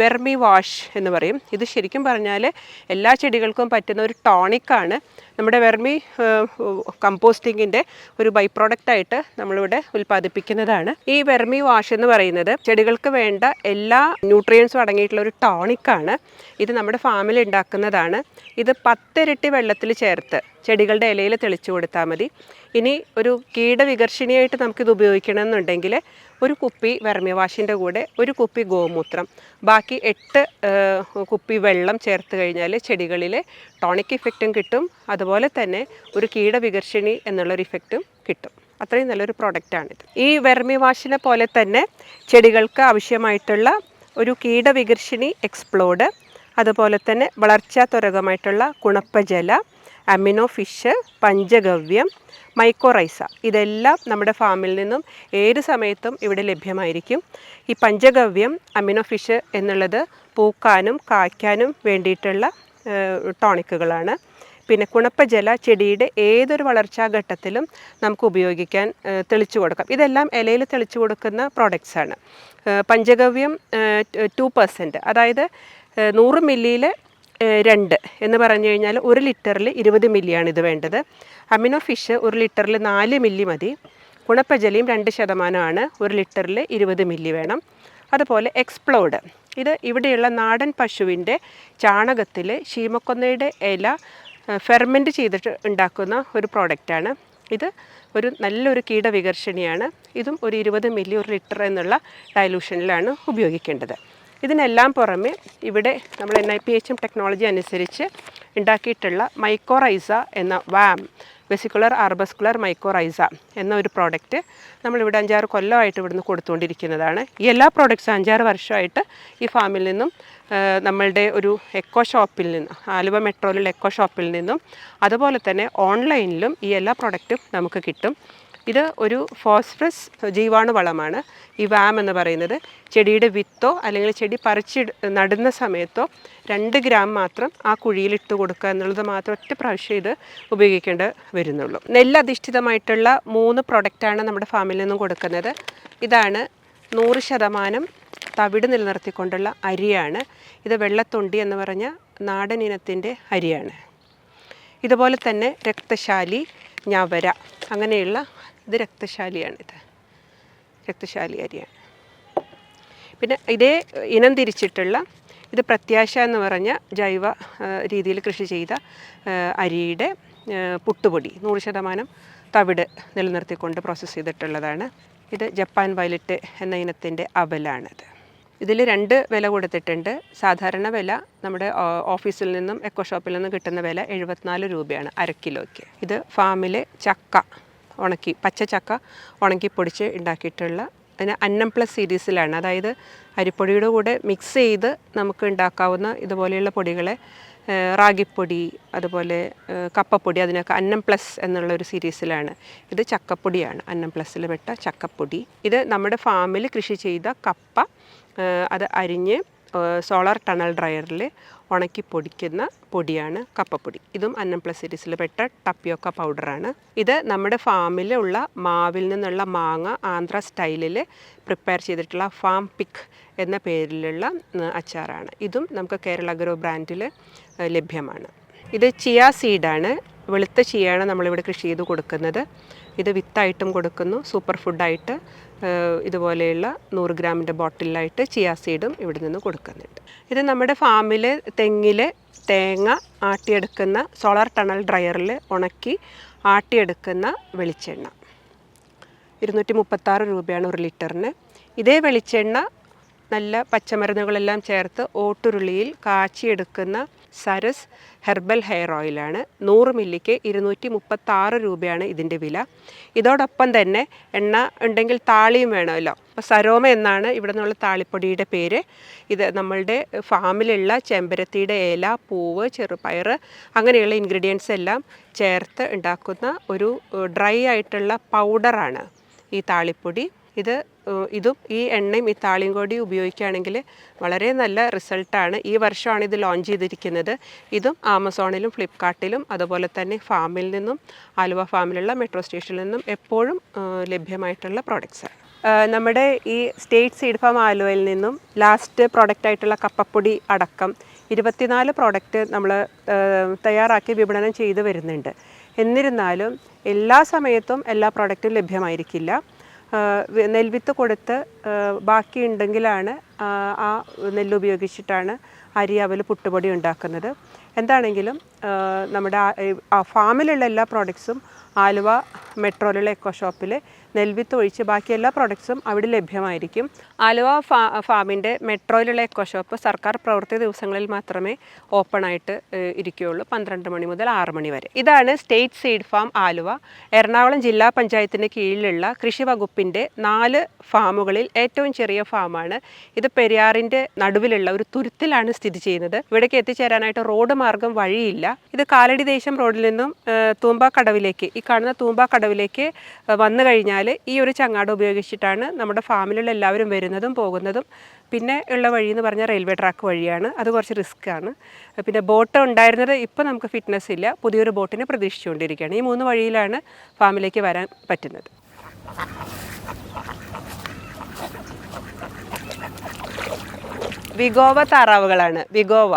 Vermi wash എന്ന് പറയും. ഇത് ശരിക്കും പറഞ്ഞാൽ എല്ലാ ചെടികൾക്കും പറ്റുന്ന ഒരു ടോണിക്കാണ് നമ്മുടെ വെർമി കമ്പോസ്റ്റിങ്ങിന്റെ ഒരു ബൈ പ്രോഡക്റ്റായിട്ട് നമ്മളിവിടെ ഉൽപ്പാദിപ്പിക്കുന്നതാണ്. ഈ വെർമി വാഷ് എന്ന് പറയുന്നത് ചെടികൾക്ക് വേണ്ട എല്ലാ ന്യൂട്രിയൻസും അടങ്ങിയിട്ടുള്ള ഒരു ടോണിക്കാണ് ഇത് നമ്മുടെ ഫാമിൽ ഉണ്ടാക്കുന്നതാണ്. ഇത് പത്തിരട്ടി വെള്ളത്തിൽ ചേർത്ത് ചെടികളുടെ ഇലയിൽ തെളിച്ചു കൊടുത്താൽ മതി. ഇനി ഒരു കീടവികർഷിണിയായിട്ട് നമുക്കിത് ഉപയോഗിക്കണമെന്നുണ്ടെങ്കിൽ ഒരു കുപ്പി വെർമി വാഷിന്റെ കൂടെ ഒരു കുപ്പി ഗോമൂത്രം ബാക്കി എട്ട് കുപ്പി വെള്ളം ചേർത്ത് കഴിഞ്ഞാൽ ചെടികളിൽ ടോണിക് ഇഫക്റ്റും കിട്ടും. അതുപോലെ തന്നെ ഒരു കീടവികർഷിണി എന്നുള്ളൊരു ഇഫക്റ്റും കിട്ടും. അത്രയും നല്ലൊരു പ്രോഡക്റ്റാണിത്. ഈ വെർമി വാഷിനെ പോലെ തന്നെ ചെടികൾക്ക് ആവശ്യമായിട്ടുള്ള ഒരു കീടവികർഷിണി എക്സ്പ്ലോഡ് അതുപോലെ തന്നെ വളർച്ചാ ത്വരകമായിട്ടുള്ള കുണപ്പജല അമിനോ ഫിഷ് പഞ്ചഗവ്യം മൈക്കോറൈസ. ഇതെല്ലാം നമ്മുടെ ഫാമിൽ നിന്നും ഏത് സമയത്തും ഇവിടെ ലഭ്യമായിരിക്കും. ഈ പഞ്ചഗവ്യം അമിനോ ഫിഷ് എന്നുള്ളത് പൂക്കാനും കായ്ക്കാനും വേണ്ടിയിട്ടുള്ള ടോണിക്കുകളാണ്. പിന്നെ കുണപ്പജല ചെടിയുടെ ഏതൊരു വളർച്ചാ ഘട്ടത്തിലും നമുക്ക് ഉപയോഗിക്കാൻ തെളിച്ചു കൊടുക്കാം. ഇതെല്ലാം ഇലയിൽ തെളിച്ചു കൊടുക്കുന്ന പ്രോഡക്റ്റ്സാണ് പഞ്ചഗവ്യം ടു പെർസെന്റ് അതായത് നൂറ് മില്ലിയിൽ രണ്ട് എന്ന് പറഞ്ഞു കഴിഞ്ഞാൽ ഒരു ലിറ്ററിൽ ഇരുപത് മില്ലിയാണ് ഇത് വേണ്ടത്. അമിനോ ഫിഷ് ഒരു ലിറ്ററിൽ നാല് മില്ലി മതി. ഗുണപ്പജലിയും രണ്ട് ശതമാനമാണ്. ഒരു ലിറ്ററിൽ ഇരുപത് മില്ലി വേണം. അതുപോലെ എക്സ്പ്ലോഡ്. ഇത് ഇവിടെയുള്ള നാടൻ പശുവിന്റെ ചാണകത്തിൽ ശീമക്കൊന്നയുടെ ഇല ഫെർമെന്റ് ചെയ്തിട്ട് ഉണ്ടാക്കുന്ന ഒരു പ്രോഡക്റ്റാണ്. ഇത് ഒരു നല്ലൊരു കീടവികർഷിണിയാണ്. ഇതും ഒരു ഇരുപത് മില്ലി ഒരു ലിറ്റർ എന്നുള്ള ഡയലൂഷനിലാണ് ഉപയോഗിക്കേണ്ടത്. ഇതിനെല്ലാം പുറമെ ഇവിടെ നമ്മൾ N I P H technology അനുസരിച്ച് ഉണ്ടാക്കിയിട്ടുള്ള മൈക്കോറൈസ എന്ന വാം വെസിക്കുലർ ആർബസ്കുലർ മൈക്കോറൈസ എന്ന ഒരു പ്രോഡക്റ്റ് നമ്മളിവിടെ അഞ്ചാറ് കൊല്ലമായിട്ട് ഇവിടുന്ന് കൊടുത്തുകൊണ്ടിരിക്കുന്നതാണ്. ഈ എല്ലാ പ്രോഡക്റ്റ്സും അഞ്ചാറ് വർഷമായിട്ട് ഈ ഫാമിൽ നിന്നും നമ്മളുടെ ഒരു എക്കോ ഷോപ്പിൽ നിന്നും ആലുവ മെട്രോയിലുള്ള എക്കോ ഷോപ്പിൽ നിന്നും അതുപോലെ തന്നെ ഓൺലൈനിലും ഈ എല്ലാ പ്രോഡക്റ്റും നമുക്ക് കിട്ടും. ഇത് ഒരു ഫോസ്ഫറസ് ജീവാണു വളമാണ് ഈ വാം എന്ന് പറയുന്നത് ചെടിയുടെ വിത്തോ അല്ലെങ്കിൽ ചെടി പറിച്ച് നടുന്ന സമയത്തോ രണ്ട് ഗ്രാം മാത്രം ആ കുഴിയിൽ ഇട്ട് കൊടുക്കുക എന്നുള്ളത് മാത്രം ഒറ്റ പ്രാവശ്യം ഇത് ഉപയോഗിക്കേണ്ട വരുന്നുള്ളൂ. നെല്ലധിഷ്ഠിതമായിട്ടുള്ള മൂന്ന് പ്രൊഡക്റ്റാണ് നമ്മുടെ ഫാമിൽ നിന്നും കൊടുക്കുന്നത്. ഇതാണ് നൂറ് ശതമാനം തവിട് നിലനിർത്തിക്കൊണ്ടുള്ള അരിയാണ്. ഇത് വെള്ളത്തൊണ്ടി എന്ന് പറഞ്ഞ നാടൻ ഇനത്തിന്റെ അരിയാണ്. ഇതുപോലെ തന്നെ രക്തശാലി ഞവര അങ്ങനെയുള്ള ഇത് രക്തശാലിയാണിത്. രക്തശാലി അരിയാണ് പിന്നെ ഇതേ ഇനം തിരിച്ചിട്ടുള്ള ഇത് പ്രത്യാശ എന്ന് പറഞ്ഞ ജൈവ രീതിയിൽ കൃഷി ചെയ്ത അരിയുടെ പുട്ടുപൊടി നൂറ് ശതമാനം തവിട് നിലനിർത്തിക്കൊണ്ട് പ്രോസസ്സ് ചെയ്തിട്ടുള്ളതാണ്. ഇത് ജപ്പാൻ വയലറ്റ് എന്ന ഇനത്തിന്റെ അവലാണിത് ഇതിൽ രണ്ട് വില കൊടുത്തിട്ടുണ്ട്. സാധാരണ വില നമ്മുടെ ഓഫീസിൽ നിന്നും എക്കോ ഷോപ്പിൽ നിന്നും കിട്ടുന്ന വില എഴുപത്തിനാല് രൂപയാണ് അര കിലോയ്ക്ക്. ഇത് ഫാമിലെ ചക്ക ഉണക്കി പച്ച ചക്ക ഉണക്കി പൊടിച്ച് ഉണ്ടാക്കിയിട്ടുള്ള അതിന് അന്നം പ്ലസ് സീരീസിലാണ് അതായത് അരിപ്പൊടിയുടെ കൂടെ മിക്സ് ചെയ്ത് നമുക്ക് ഉണ്ടാക്കാവുന്ന ഇതുപോലെയുള്ള പൊടികളെ റാഗിപ്പൊടി അതുപോലെ കപ്പപ്പൊടി അതിനൊക്കെ അന്നം പ്ലസ് എന്നുള്ള ഒരു സീരീസിലാണ് ഇത് ചക്കപ്പൊടിയാണ്. അന്നം പ്ലസ്സിൽ പെട്ട ചക്കപ്പൊടി. ഇത് നമ്മുടെ ഫാമിൽ കൃഷി ചെയ്ത കപ്പ അത് അരിഞ്ഞ് സോളാർ ടണൽ ഡ്രയറിൽ ഉണക്കി പൊടിക്കുന്ന പൊടിയാണ് കപ്പപ്പൊടി. ഇതും അന്നം പ്ലസ് സീരീസിൽ പെട്ട ടപ്പിയോക്ക പൗഡറാണ് ഇത് നമ്മുടെ ഫാമിലുള്ള മാവിൽ നിന്നുള്ള മാങ്ങ ആന്ധ്ര സ്റ്റൈലിൽ പ്രിപ്പയർ ചെയ്തിട്ടുള്ള ഫാം പിക്ക് എന്ന പേരിലുള്ള അച്ചാറാണ്. ഇതും നമുക്ക് കേരള ഗ്രോ ബ്രാൻഡിൽ ലഭ്യമാണ്. ഇത് ചിയ സീഡാണ് വെളുത്ത ചീയാണ് നമ്മളിവിടെ കൃഷി ചെയ്ത് കൊടുക്കുന്നത്. ഇത് വിത്തായിട്ടും കൊടുക്കുന്നു. സൂപ്പർ ഫുഡായിട്ട് ഇതുപോലെയുള്ള നൂറ് ഗ്രാമിന്റെ ബോട്ടിലായിട്ട് ചിയാ സീഡും ഇവിടെ നിന്ന് കൊടുക്കുന്നുണ്ട്. ഇത് നമ്മുടെ ഫാമിൽ തെങ്ങിൽ തേങ്ങ ആട്ടിയെടുക്കുന്ന സോളാർ ടണൽ ഡ്രയറിൽ ഉണക്കി ആട്ടിയെടുക്കുന്ന വെളിച്ചെണ്ണ. ഇരുന്നൂറ്റി മുപ്പത്താറ് രൂപയാണ് ഒരു ലിറ്ററിന്. ഇതേ വെളിച്ചെണ്ണ നല്ല പച്ചമരുന്നുകളെല്ലാം ചേർത്ത് ഓട്ടുരുളിയിൽ കാച്ചിയെടുക്കുന്ന സരസ് ഹെർബൽ ഹെയർ ഓയിലാണ്. നൂറ് മില്ലിക്ക് ഇരുന്നൂറ്റി മുപ്പത്താറ് രൂപയാണ് ഇതിന്റെ വില. ഇതോടൊപ്പം തന്നെ എണ്ണ ഉണ്ടെങ്കിൽ താളിയും വേണമല്ലോ. അപ്പോൾ സരോമ എന്നാണ് ഇവിടെ നിന്നുള്ള താളിപ്പൊടിയുടെ പേര്. ഇത് നമ്മളുടെ ഫാമിലുള്ള ചെമ്പരത്തിയുടെ ഇല പൂവ് ചെറുപയർ അങ്ങനെയുള്ള ഇൻഗ്രീഡിയൻസ് എല്ലാം ചേർത്ത് ഉണ്ടാക്കുന്ന ഒരു ഡ്രൈ ആയിട്ടുള്ള പൗഡറാണ് ഈ താളിപ്പൊടി. ഇത് ഇതും ഈ എണ്ണയും ഈ താളിയും കൂടി ഉപയോഗിക്കുകയാണെങ്കിൽ വളരെ നല്ല റിസൾട്ടാണ്. ഈ വർഷമാണ് ഇത് ലോഞ്ച് ചെയ്തിരിക്കുന്നത്. ഇതും ആമസോണിലും ഫ്ലിപ്കാർട്ടിലും അതുപോലെ തന്നെ ഫാമിൽ നിന്നും ആലുവ ഫാമിലുള്ള മെട്രോ സ്റ്റേഷനിൽ നിന്നും എപ്പോഴും ലഭ്യമായിട്ടുള്ള പ്രോഡക്റ്റ്സാണ് നമ്മുടെ ഈ സ്റ്റേറ്റ് സീഡ് ഫാം ആലുവയിൽ നിന്നും ലാസ്റ്റ് പ്രോഡക്റ്റ് ആയിട്ടുള്ള കപ്പപ്പൊടി അടക്കം ഇരുപത്തിനാല് പ്രോഡക്റ്റ് നമ്മൾ തയ്യാറാക്കി വിപണനം ചെയ്തു വരുന്നുണ്ട്. എന്നിരുന്നാലും എല്ലാ സമയത്തും എല്ലാ പ്രോഡക്റ്റും ലഭ്യമായിരിക്കില്ല. നെൽവിത്ത് കൊടുത്ത് ബാക്കിയുണ്ടെങ്കിലാണ് ആ, നെല്ല് ഉപയോഗിച്ചിട്ടാണ് അരി അവൽ പുട്ടുപൊടി ഉണ്ടാക്കുന്നത്. എന്താണെങ്കിലും നമ്മുടെ ആ- ഫാമിലുള്ള എല്ലാ പ്രോഡക്ട്സും ആലുവ മെട്രോയിലുള്ള എക്കോ ഷോപ്പിൽ നെൽവിത്ത് ഒഴിച്ച് ബാക്കി എല്ലാ പ്രോഡക്ട്സും അവിടെ ലഭ്യമായിരിക്കും. ആലുവ ഫാ ഫാമിന്റെ മെട്രോയിലുള്ള എക്കോ ഷോപ്പ് സർക്കാർ പ്രവൃത്തി ദിവസങ്ങളിൽ മാത്രമേ ഓപ്പൺ ആയിട്ട് ഇരിക്കുകയുള്ളൂ. പന്ത്രണ്ട് മണി മുതൽ ആറ് മണി വരെ. ഇതാണ് state seed farm Aluva. Ernakulam ജില്ലാ പഞ്ചായത്തിന് കീഴിലുള്ള കൃഷി വകുപ്പിന്റെ നാല് ഫാമുകളിൽ ഏറ്റവും ചെറിയ ഫാമാണ്. ഇത് പെരിയാറിന്റെ നടുവിലുള്ള ഒരു തുരുത്തിലാണ് സ്ഥിതി ചെയ്യുന്നത്. ഇവിടേക്ക് എത്തിച്ചേരാനായിട്ട് റോഡ് മാർഗം വഴിയില്ല. ഇത് കാലടി ദേശം റോഡിൽ നിന്നും തൂമ്പാക്കടവിലേക്ക് ഈ കാണുന്ന തൂമ്പാക്കടവിലേക്ക് കടവിലേക്ക് വന്നു കഴിഞ്ഞാൽ ഈ ഒരു ചങ്ങാട് ഉപയോഗിച്ചിട്ടാണ് നമ്മുടെ ഫാമിലുള്ള എല്ലാവരും വരുന്നതും പോകുന്നതും. പിന്നെ ഉള്ള വഴി എന്ന് പറഞ്ഞാൽ റെയിൽവേ ട്രാക്ക് വഴിയാണ്. അത് കുറച്ച് റിസ്ക് ആണ്. പിന്നെ ബോട്ട് ഉണ്ടായിരുന്നത് ഇപ്പോൾ നമുക്ക് ഫിറ്റ്നസ് ഇല്ല. പുതിയൊരു ബോട്ടിനെ പ്രതീക്ഷിച്ചുകൊണ്ടിരിക്കുകയാണ്. ഈ മൂന്ന് വഴിയിലാണ് ഫാമിലേക്ക് വരാൻ പറ്റുന്നത്. വിഗോവ താറാവുകളാണ്. വിഗോവ.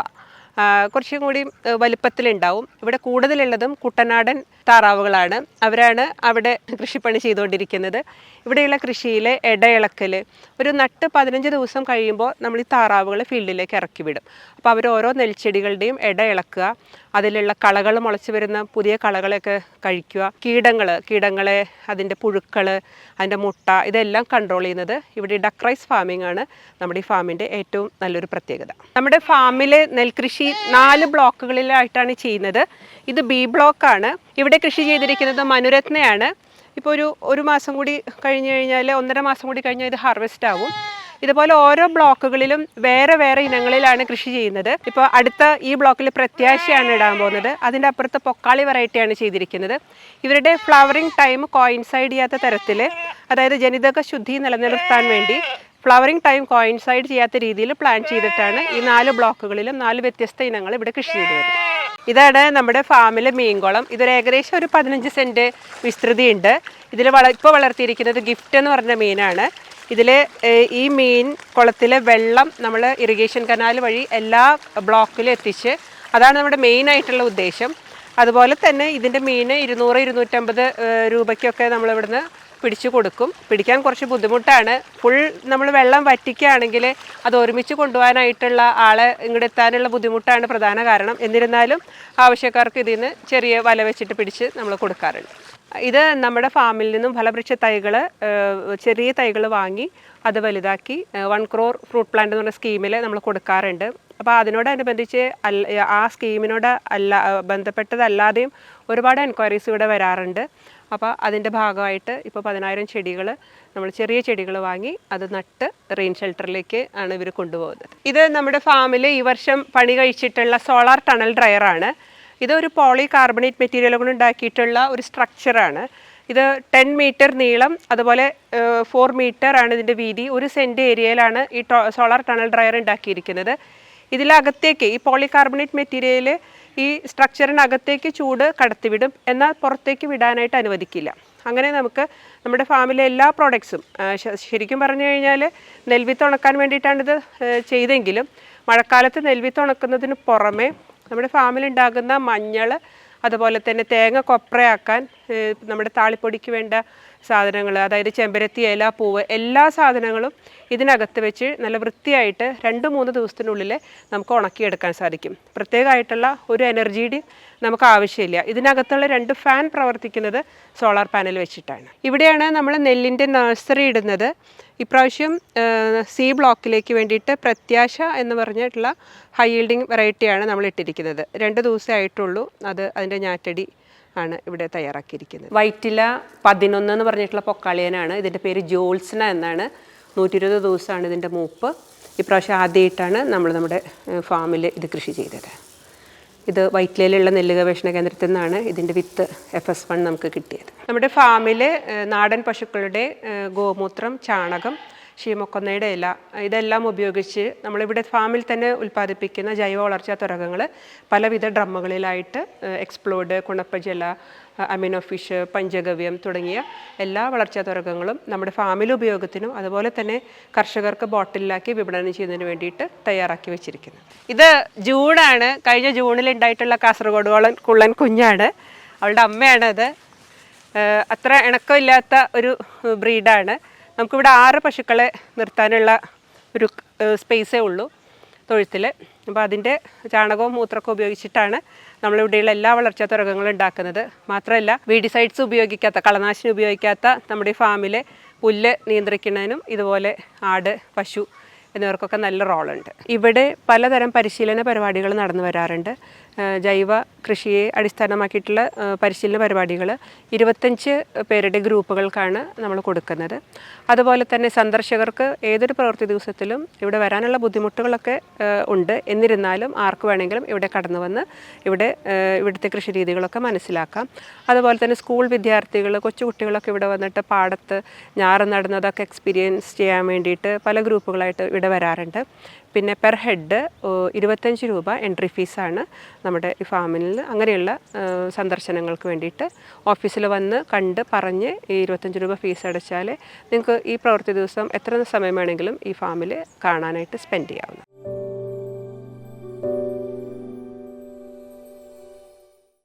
കുറച്ചും കൂടി വലുപ്പത്തിലുണ്ടാവും. ഇവിടെ കൂടുതലുള്ളതും കുട്ടനാടൻ താറാവുകളാണ്. അവരാണ് അവിടെ കൃഷിപ്പണി ചെയ്തുകൊണ്ടിരിക്കുന്നത്. ഇവിടെയുള്ള കൃഷിയിലെ ഇടയിളക്കൽ ഒരു നട്ട് പതിനഞ്ച് ദിവസം കഴിയുമ്പോൾ നമ്മൾ ഈ താറാവുകളെ ഫീൽഡിലേക്ക് ഇറക്കി വിടും. അപ്പോൾ അവർ ഓരോ നെൽച്ചെടികളുടെയും ഇട ഇളക്കുക അതിലുള്ള കളകൾ മുളച്ച് വരുന്ന പുതിയ കളകളൊക്കെ കഴിക്കുക. കീടങ്ങൾ കീടങ്ങളെ അതിന്റെ പുഴുക്കൾ അതിന്റെ മുട്ട ഇതെല്ലാം കൺട്രോൾ ചെയ്യുന്നത് ഇവിടെ ഡക്രൈസ് ഫാമിംഗ് ആണ് നമ്മുടെ ഈ ഫാമിന്റെ ഏറ്റവും നല്ലൊരു പ്രത്യേകത. നമ്മുടെ ഫാമിലെ നെൽകൃഷി നാല് ബ്ലോക്കുകളിലായിട്ടാണ് ചെയ്യുന്നത്. ഇത് ബി ബ്ലോക്കാണ് ഇവിടെ കൃഷി ചെയ്തിരിക്കുന്നത് മനുരത്നയാണ്. ഇപ്പോൾ ഒരു ഒരു മാസം കൂടി കഴിഞ്ഞ് കഴിഞ്ഞാൽ ഒന്നര മാസം കൂടി കഴിഞ്ഞാൽ ഇത് ഹാർവെസ്റ്റ് ആവും. ഇതുപോലെ ഓരോ ബ്ലോക്കുകളിലും വേറെ വേറെ ഇനങ്ങളിലാണ് കൃഷി ചെയ്യുന്നത്. ഇപ്പോൾ അടുത്ത ഈ ബ്ലോക്കിൽ പ്രത്യാശയാണ് ഇടാൻ പോകുന്നത്. അതിന്റെ അപ്പുറത്ത് പൊക്കാളി വെറൈറ്റിയാണ് ചെയ്തിരിക്കുന്നത്. ഇവരുടെ ഫ്ലവറിംഗ് ടൈം കോയിൻസൈഡ് ചെയ്യാത്ത തരത്തിൽ അതായത് ജനിതക ശുദ്ധി നിലനിർത്താൻ വേണ്ടി ഫ്ലവറിംഗ് ടൈം കോയിൻസൈഡ് ചെയ്യാത്ത രീതിയിൽ പ്ലാൻ ചെയ്തിട്ടാണ് ഈ നാല് ബ്ലോക്കുകളിലും നാല് വ്യത്യസ്ത ഇനങ്ങൾ ഇവിടെ കൃഷി ചെയ്തു വരുന്നത്. ഇതാണ് നമ്മുടെ ഫാമിലെ മീൻകുളം ഇതൊരു ഏകദേശം ഒരു പതിനഞ്ച് സെന്റ് വിസ്തൃതിയുണ്ട്. ഇതിൽ വള ഇപ്പോൾ വളർത്തിയിരിക്കുന്നത് ഗിഫ്റ്റ് എന്ന് പറഞ്ഞ മീനാണ്. ഇതിൽ ഈ മീൻ കുളത്തിലെ വെള്ളം നമ്മൾ ഇറിഗേഷൻ കനാൽ വഴി എല്ലാ ബ്ലോക്കിലും എത്തിച്ച് അതാണ് നമ്മുടെ മെയിൻ ആയിട്ടുള്ള ഉദ്ദേശം. അതുപോലെ തന്നെ ഇതിന്റെ മീൻ ഇരുന്നൂറ് ഇരുന്നൂറ്റമ്പത് രൂപയ്ക്കൊക്കെ നമ്മളിവിടുന്ന് പിടിച്ചു കൊടുക്കും. പിടിക്കാൻ കുറച്ച് ബുദ്ധിമുട്ടാണ്. ഫുൾ നമ്മൾ വെള്ളം വറ്റിക്കുകയാണെങ്കിൽ അത് ഒരുമിച്ച് കൊണ്ടുപോകാനായിട്ടുള്ള ആളെ ഇങ്ങോട്ട് എത്താനുള്ള ബുദ്ധിമുട്ടാണ് പ്രധാന കാരണം. എന്നിരുന്നാലും ആവശ്യക്കാർക്ക് ഇതിൽ നിന്ന് ചെറിയ വല വെച്ചിട്ട് പിടിച്ച് നമ്മൾ കൊടുക്കാറുണ്ട്. ഇത് നമ്മുടെ ഫാമിൽ നിന്നും ഫലവൃക്ഷ തൈകൾ ചെറിയ തൈകൾ വാങ്ങി അത് വലുതാക്കി വൺ ക്രോർ ഫ്രൂട്ട് പ്ലാന്റ് എന്ന് പറഞ്ഞ സ്കീമിൽ നമ്മൾ കൊടുക്കാറുണ്ട്. അപ്പോൾ അതിനോടനുബന്ധിച്ച് അല്ല ആ സ്കീമിനോട് അല്ല ബന്ധപ്പെട്ടതല്ലാതെയും ഒരുപാട് എൻക്വയറീസ് ഇവിടെ വരാറുണ്ട്. അപ്പോൾ അതിന്റെ ഭാഗമായിട്ട് ഇപ്പോൾ പതിനായിരം ചെടികൾ നമ്മൾ ചെറിയ ചെടികൾ വാങ്ങി അത് നട്ട് റെയിൻ ഷെൽട്ടറിലേക്ക് ആണ് ഇവർ കൊണ്ടുപോകുന്നത്. ഇത് നമ്മുടെ ഫാമിൽ ഈ വർഷം പണി കഴിച്ചിട്ടുള്ള സോളാർ ടണൽ ഡ്രയറാണ് ഇതൊരു പോളി കാർബണേറ്റ് മെറ്റീരിയൽ കൊണ്ട് ഉണ്ടാക്കിയിട്ടുള്ള ഒരു സ്ട്രക്ചറാണ് ഇത് ടെൻ മീറ്റർ നീളം അതുപോലെ ഫോർ മീറ്റർ ആണ് ഇതിന്റെ വീതി. ഒരു സെന്റ് ഏരിയയിലാണ് ഈ സോളാർ ടണൽ ഡ്രയർ ഉണ്ടാക്കിയിരിക്കുന്നത്. ഇതിലകത്തേക്ക് ഈ പോളി കാർബണേറ്റ് മെറ്റീരിയൽ ഈ സ്ട്രക്ചറിനകത്തേക്ക് ചൂട് കടത്തിവിടും. എന്നാൽ പുറത്തേക്ക് വിടാനായിട്ട് അനുവദിക്കില്ല. അങ്ങനെ നമുക്ക് നമ്മുടെ ഫാമിലെ എല്ലാ പ്രോഡക്ട്സും ശരിക്കും പറഞ്ഞു കഴിഞ്ഞാൽ നെൽവിത്ത് ഉണക്കാൻ വേണ്ടിയിട്ടാണിത് ചെയ്തെങ്കിലും മഴക്കാലത്ത് നെൽവിത്ത് ഉണക്കുന്നതിന് പുറമെ നമ്മുടെ ഫാമിലുണ്ടാകുന്ന മഞ്ഞൾ അതുപോലെ തന്നെ തേങ്ങ കൊപ്രയാക്കാൻ നമ്മുടെ താളിപ്പൊടിക്ക് വേണ്ട സാധനങ്ങൾ അതായത് ചെമ്പരത്തി ഇല പൂവ് എല്ലാ സാധനങ്ങളും ഇതിനകത്ത് വെച്ച് നല്ല വൃത്തിയായിട്ട് രണ്ട് മൂന്ന് ദിവസത്തിനുള്ളിൽ നമുക്ക് ഉണക്കിയെടുക്കാൻ സാധിക്കും. പ്രത്യേകമായിട്ടുള്ള ഒരു എനർജിയുടെയും നമുക്ക് ആവശ്യമില്ല. ഇതിനകത്തുള്ള രണ്ട് ഫാൻ പ്രവർത്തിക്കുന്നത് സോളാർ പാനൽ വെച്ചിട്ടാണ്. ഇവിടെയാണ് നമ്മൾ നെല്ലിന്റെ നഴ്സറി ഇടുന്നത്. ഇപ്രാവശ്യം സി ബ്ലോക്കിലേക്ക് വേണ്ടിയിട്ട് പ്രത്യാശ എന്ന് പറഞ്ഞിട്ടുള്ള ഹൈ ഈൽഡിങ് വെറൈറ്റിയാണ് നമ്മൾ ഇട്ടിരിക്കുന്നത്. രണ്ട് ദിവസമേ ആയിട്ടുള്ളൂ അത് അതിന്റെ ഞാറ്റടി ആണ് ഇവിടെ തയ്യാറാക്കിയിരിക്കുന്നത്. വൈറ്റില പതിനൊന്ന് എന്ന് പറഞ്ഞിട്ടുള്ള പൊക്കാളിയനാണ്. ഇതിന്റെ പേര് ജോൾസ്ന എന്നാണ്. നൂറ്റി ഇരുപത് ദിവസമാണ് ഇതിന്റെ മൂപ്പ്. ഇപ്രാവശ്യം ആദ്യമായിട്ടാണ് നമ്മൾ നമ്മുടെ ഫാമിൽ ഇത് കൃഷി ചെയ്തത്. ഇത് വൈറ്റിലയിലുള്ള നെല്ല് ഗവേഷണ കേന്ദ്രത്തിൽ നിന്നാണ് ഇതിന്റെ വിത്ത് എഫ് എസ് വൺ നമുക്ക് കിട്ടിയത്. നമ്മുടെ ഫാമിൽ നാടൻ പശുക്കളുടെ ഗോമൂത്രം ചാണകം ശീമക്കൊന്നയുടെ ഇല ഇതെല്ലാം ഉപയോഗിച്ച് നമ്മളിവിടെ ഫാമിൽ തന്നെ ഉൽപ്പാദിപ്പിക്കുന്ന ജൈവ വളർച്ചാ തുരകങ്ങൾ പലവിധ ഡ്രമ്മുകളിലായിട്ട് എക്സ്പ്ലോഡ് കുണപ്പജല അമിനോ ഫിഷ് പഞ്ചഗവ്യം തുടങ്ങിയ എല്ലാ വളർച്ചാ വളർച്ചാത്വരകങ്ങളും നമ്മുടെ ഫാമിൽ ഉപയോഗത്തിനും അതുപോലെ തന്നെ കർഷകർക്ക് ബോട്ടിലാക്കി വിപണനം ചെയ്യുന്നതിന് വേണ്ടിയിട്ട് തയ്യാറാക്കി വെച്ചിരിക്കുന്നത്. ഇത് ജൂണാണ് കഴിഞ്ഞ ജൂണിൽ ഉണ്ടായിട്ടുള്ള കാസർഗോഡ് വളൻ കുള്ളൻ കുഞ്ഞാണ്. അവളുടെ അമ്മയാണത്. അത്ര ഇണക്കമില്ലാത്ത ഒരു ബ്രീഡാണ്. നമുക്കിവിടെ ആറ് പശുക്കളെ നിർത്താനുള്ള ഒരു സ്പേസേ ഉള്ളൂ തൊഴുത്തിൽ. അപ്പോൾ അതിന്റെ ചാണകവും മൂത്രമൊക്കെ ഉപയോഗിച്ചിട്ടാണ് നമ്മളിവിടെയുള്ള എല്ലാ വളർച്ചാ തുറകങ്ങളും ഉണ്ടാക്കുന്നത്. മാത്രമല്ല വീഡിസൈഡ്സ് ഉപയോഗിക്കാത്ത കളനാശിനി ഉപയോഗിക്കാത്ത നമ്മുടെ ഫാമിലെ പുല്ല് നിയന്ത്രിക്കുന്നതിനും ഇതുപോലെ ആട് പശു എന്നിവർക്കൊക്കെ നല്ല റോളുണ്ട്. ഇവിടെ പലതരം പരിശീലന പരിപാടികൾ നടന്നു വരാറുണ്ട്. ജൈവ കൃഷിയെ അടിസ്ഥാനമാക്കിയിട്ടുള്ള പരിശീലന പരിപാടികൾ ഇരുപത്തഞ്ച് പേരുടെ ഗ്രൂപ്പുകൾക്കാണ് നമ്മൾ കൊടുക്കുന്നത്. അതുപോലെ തന്നെ സന്ദർശകർക്ക് ഏതൊരു പ്രവൃത്തി ദിവസത്തിലും ഇവിടെ വരാനുള്ള ബുദ്ധിമുട്ടുകളൊക്കെ ഉണ്ട്. എന്നിരുന്നാലും ആർക്ക് വേണമെങ്കിലും ഇവിടെ കടന്നു വന്ന് ഇവിടെ ഇവിടുത്തെ കൃഷി രീതികളൊക്കെ മനസ്സിലാക്കാം. അതുപോലെ തന്നെ സ്കൂൾ വിദ്യാർത്ഥികൾ കൊച്ചുകുട്ടികളൊക്കെ ഇവിടെ വന്നിട്ട് പാടത്ത് ഞാറ് നടുന്നതൊക്കെ എക്സ്പീരിയൻസ് ചെയ്യാൻ വേണ്ടിയിട്ട് പല ഗ്രൂപ്പുകളായിട്ട് ഇവിടെ വരാറുണ്ട്. പിന്നെ പെർ ഹെഡ് ഇരുപത്തഞ്ച് രൂപ എൻട്രി ഫീസാണ് നമ്മുടെ ഈ ഫാമിൽ അങ്ങനെയുള്ള സന്ദർശനങ്ങൾക്ക് വേണ്ടിയിട്ട് ഓഫീസിൽ വന്ന് കണ്ട് പറഞ്ഞ് ഈ ഇരുപത്തഞ്ച് രൂപ ഫീസ് അടച്ചാൽ നിങ്ങൾക്ക് ഈ പ്രവൃത്തി ദിവസം എത്ര സമയം വേണമെങ്കിലും ഈ ഫാമിൽ കാണാനായിട്ട് സ്പെൻഡ് ചെയ്യാവുന്നതാണ്.